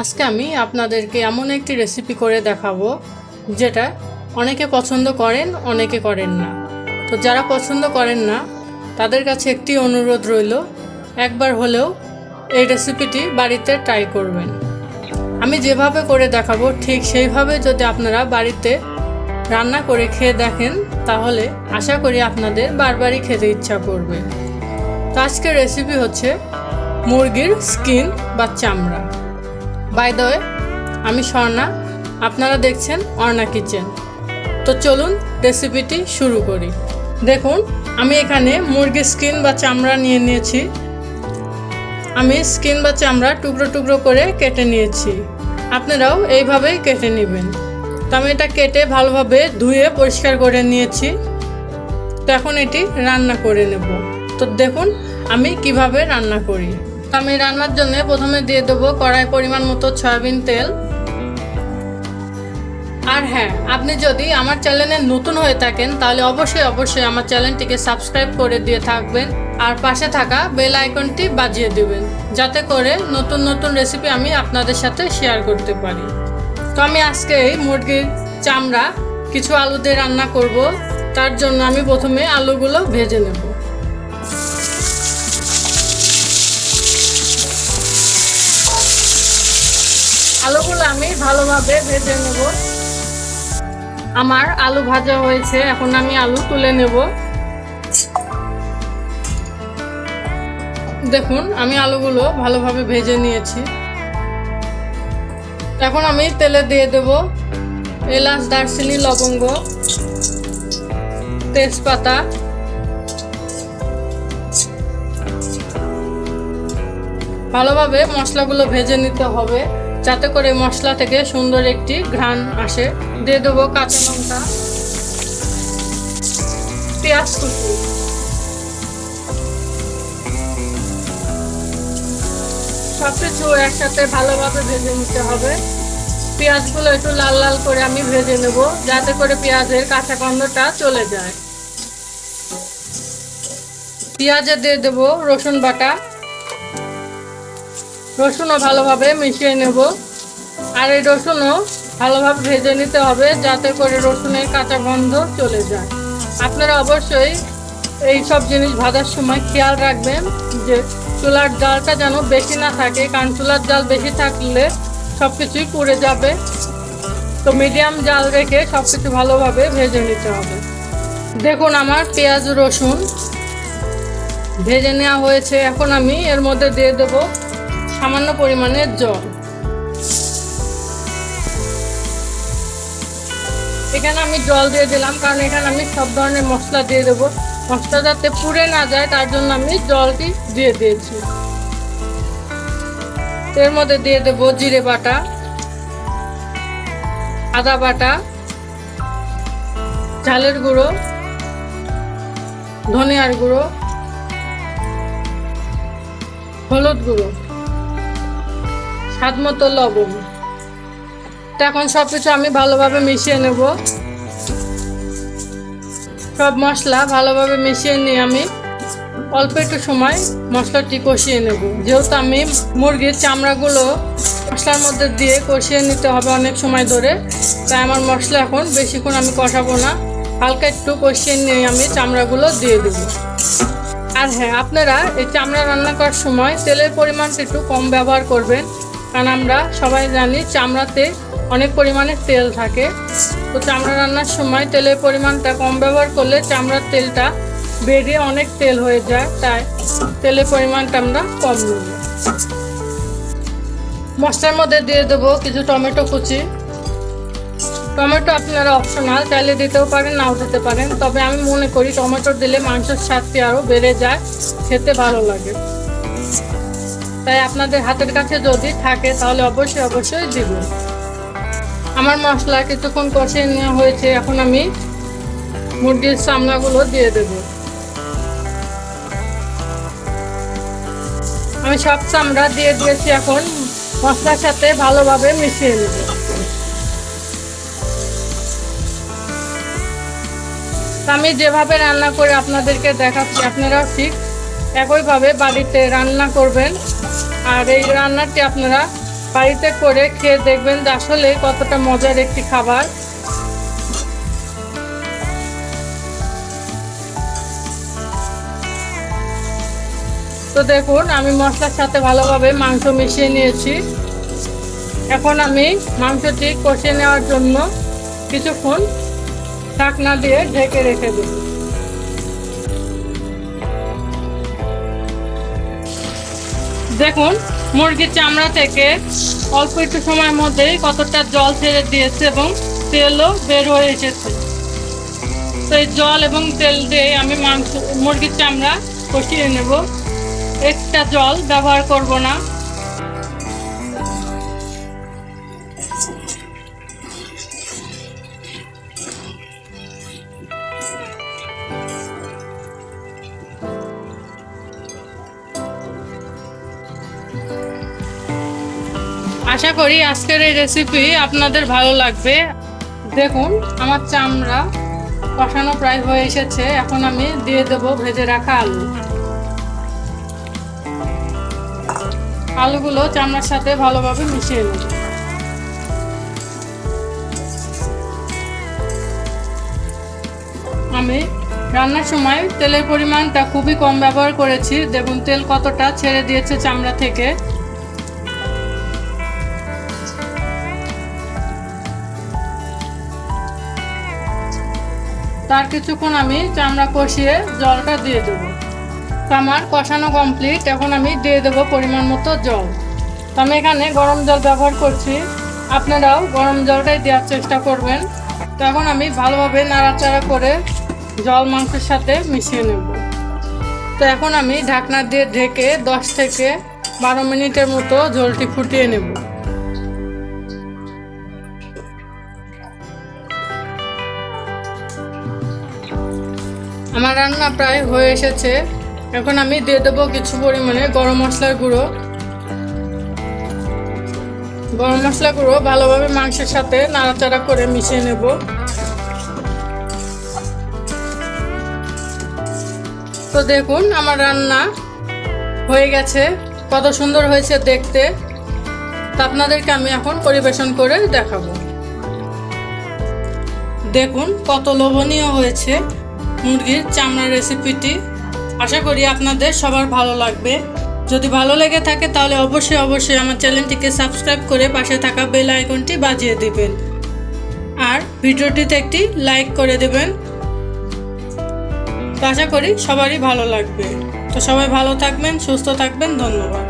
আজকে আমি আপনাদেরকে এমন একটি রেসিপি করে দেখাবো, যেটা অনেকে পছন্দ করেন, অনেকে করেন না। তো যারা পছন্দ করেন না, তাদের কাছে একটি অনুরোধ রইল, একবার হলেও এই রেসিপিটি বাড়িতে ট্রাই করবেন। আমি যেভাবে করে দেখাবো, ঠিক সেইভাবে যদি আপনারা বাড়িতে রান্না করে খেয়ে দেখেন, তাহলে আশা করি আপনাদের বারবারই খেতে ইচ্ছা করবে। তো আজকের রেসিপি হচ্ছে মুরগির স্কিন বা চামড়া। বাই দ্য ওয়ে আমি স্বর্ণা, আপনারা দেখছেন অর্ণা কিচেন তো চলুন রেসিপিটি শুরু করি। দেখুন, আমি এখানে মুরগির স্কিন বা চামড়া নিয়ে নিয়েছি। আমি স্কিন বা চামড়া টুকরো টুকরো করে কেটে নিয়েছি। আপনারাও এইভাবেই কেটে নেবেন। তো আমি এটা কেটে ভালোভাবে ধুয়ে পরিষ্কার করে নিয়েছি। তো এখন এটি রান্না করে নেব। তো দেখুন, আমি কীভাবে রান্না করি। আমি রান্নার জন্য প্রথমে দিয়ে দেবো কড়াই পরিমাণ মতো সয়াবিন তেল। আর হ্যাঁ আপনি যদি আমার চ্যানেলে নতুন হয়ে থাকেন, তাহলে অবশ্যই অবশ্যই আমার চ্যানেলটিকে সাবস্ক্রাইব করে দিয়ে থাকবেন। আর পাশে থাকা বেল আইকনটি বাজিয়ে দেবেন, যাতে করে নতুন নতুন রেসিপি আমি আপনাদের সাথে শেয়ার করতে পারি। তো আমি আজকে মুরগির চামড়া, কিছু আলু দিয়ে রান্না করব। তার জন্য আমি প্রথমে আলুগুলো ভেজে নেব। আলুগুলো আমি ভালোভাবে ভেজে নেব। আমার আলু ভাজা হয়েছে, এখন আমি আলু তুলে নেব। দেখুন, আমি আলুগুলো ভালোভাবে ভেজে নিয়েছি। এখন আমি তেলে দিয়ে দেব এলাচ, দারচিনি, লবঙ্গ, তেজপাতা। ভালোভাবে মশলাগুলো ভেজে নিতে হবে। যাতে করে মশলা থেকে সুন্দর একটি ঘ্রাণ আসে। দিয়ে দেবো কাঁচা লঙ্কা। পেঁয়াজ কুচি। সব কিছু একসাথে ভালোভাবে ভেজে নিতে হবে। পেঁয়াজগুলো একটু লাল লাল করে আমি ভেজে নেব, যাতে করে পেঁয়াজের কাঁচা গন্ধটা চলে যায়। পেঁয়াজে দিয়ে দেবো রসুন বাটা। রসুনও ভালোভাবে মিশিয়ে নেব। আর এই রসুনও ভালোভাবে ভেজে নিতে হবে যাতে করে রসুনের কাঁচা গন্ধ চলে যায়। আপনারা অবশ্যই এই সব জিনিস ভাজার সময় খেয়াল রাখবেন যে চুলার জালটা যেন বেশি না থাকে, কারণ চুলার জাল বেশি থাকলে সব কিছুই পুড়ে যাবে। তো মিডিয়াম জাল রেখে সব কিছু ভালোভাবে ভেজে নিতে হবে। দেখুন আমার পেঁয়াজ রসুন ভেজে নেওয়া হয়েছে। এখন আমি এর মধ্যে দিয়ে দেবো সামান্য পরিমাণের জল। এখানে আমি জল দিয়ে দিলাম, কারণ এখানে আমি সব ধরনের মশলা দিয়ে দেবো। মশলা যাতে পুড়ে না যায়, তার জন্য আমি জলটি দিয়ে দিয়েছি। এর মধ্যে দিয়ে দেবো জিরে বাটা, আদা বাটা চালের গুঁড়ো, ধনিয়ার গুঁড়ো, হলুদ গুঁড়ো। স্বাদ মতো লবণ। এখন সব কিছু আমি ভালোভাবে মিশিয়ে নেব। সব মশলা ভালোভাবে মিশিয়ে নিয়ে আমি অল্প একটু সময় মশলাটি কষিয়ে নেব। যেহেতু আমি মুরগির চামড়াগুলো মশলার মধ্যে দিয়ে কষিয়ে নিতে হবে অনেক সময় ধরে, তাই আমার মশলা এখন বেশিক্ষণ আমি কষাবো না। হালকা একটু কষিয়ে নিয়ে আমি চামড়াগুলো দিয়ে দেবো। আর হ্যাঁ আপনারা এই চামড়া রান্না করার সময় তেলের পরিমাণটা একটু কম ব্যবহার করবেন। কারণ আমরা সবাই জানি চামড়াতে অনেক পরিমাণে তেল থাকে। তো চামড়া রান্নার সময় তেলের পরিমাণটা কম ব্যবহার করলে চামড়ার তেলটা বেড়ে অনেক তেল হয়ে যায়, তাই তেলের পরিমাণটা আমরা কম নেব। মশলার মধ্যে দিয়ে দেবো কিছু টমেটো কুচি। টমেটো আপনারা অপশনাল, চাইলে দিতেও পারেন, নাও দিতে পারেন। তবে আমি মনে করি টমেটো দিলে মাংসের স্বাদটি আরও বেড়ে যায়, খেতে ভালো লাগে। তাই আপনাদের হাতের কাছে যদি থাকে তাহলে অবশ্যই অবশ্যই দিবেন আমার মশলা কিছুক্ষণ কষিয়ে নেওয়া হয়েছে, এখন আমি মুরগির চামড়াগুলো দিয়ে দেব। আমি সব চামড়া দিয়ে দিয়েছি, এখন মশলার সাথে ভালোভাবে মিশিয়ে নেব। আমি যেভাবে রান্না করে আপনাদেরকে দেখাচ্ছি, আপনারাও ঠিক একইভাবে বাড়িতে রান্না করবেন। আর এই রান্নাটি আপনারা বাড়িতে করে খেয়ে দেখবেন যে আসলে কতটা মজার একটি খাবার। তো দেখুন, আমি মশলার সাথে ভালোভাবে মাংস মিশিয়ে নিয়েছি। এখন আমি মাংসটি কষিয়ে নেওয়ার জন্য কিছুক্ষণ ঢাকনা দিয়ে ঢেকে রেখে দেব। দেখুন, মুরগির চামড়া থেকে অল্প একটু সময়ের মধ্যেই কতটা জল ছেড়ে দিয়েছে এবং তেলও বের হয়ে এসেছে। তো এই জল এবং তেল দিয়ে আমি মাংস, মুরগির চামড়া কষিয়ে নেব। এক্সট্রা জল ব্যবহার করব না। আশা করি আজকের এই রেসিপি আপনাদের ভালো লাগবে। দেখুন, আমার চামড়া কষানো প্রায় হয়ে এসেছে। এখন আমি দিয়ে দেবো ভেজে রাখা আলু। আলুগুলো চামড়ার সাথে ভালোভাবে মিশিয়ে নেব। আমি রান্নার সময় তেলের পরিমাণটা খুবই কম ব্যবহার করেছি। দেখুন, তেল কতটা ছেড়ে দিয়েছে চামড়া থেকে। তার কিছুক্ষণ আমি চামড়া কষিয়ে জলটা দিয়ে দেবো। আমার কষানো কমপ্লিট এখন আমি দিয়ে দেবো পরিমাণ মতো জল। তো আমি এখানে গরম জল ব্যবহার করছি। আপনারাও গরম জলটাই দেওয়ার চেষ্টা করবেন। তো এখন আমি ভালোভাবে নাড়াচাড়া করে জল মাংসের সাথে মিশিয়ে নেব। তো এখন আমি ঢাকনা দিয়ে ঢেকে দশ থেকে বারো মিনিটের মতো ঝোলটি ফুটিয়ে নেব। রান্না প্রায় হয়ে এসেছে। এখন আমি দিয়ে দেবো কিছু পরিমাণে গরম মশলার গুঁড়ো। গরম মশলা গুঁড়ো ভালোভাবে মাংসের সাথে নাড়াচাড়া করে মিশিয়ে নেব। তো দেখুন, আমার রান্না হয়ে গেছে। কত সুন্দর হয়েছে দেখতে। তা আপনাদেরকে আমি এখন পরিবেশন করে দেখাবো। দেখুন, কত লোভনীয় হয়েছে। মুরগির চামড়ার রেসিপিটি আশা করি আপনাদের সবার ভালো লাগবে। যদি ভালো লেগে থাকে তাহলে অবশ্যই অবশ্যই আমার চ্যানেলটিকে সাবস্ক্রাইব করে পাশে থাকা বেল আইকনটি বাজিয়ে দিবেন। আর ভিডিওটিতে একটি লাইক করে দেবেন। আশা করি সবারই ভালো লাগবে। তো সবাই ভালো থাকবেন, সুস্থ থাকবেন, ধন্যবাদ।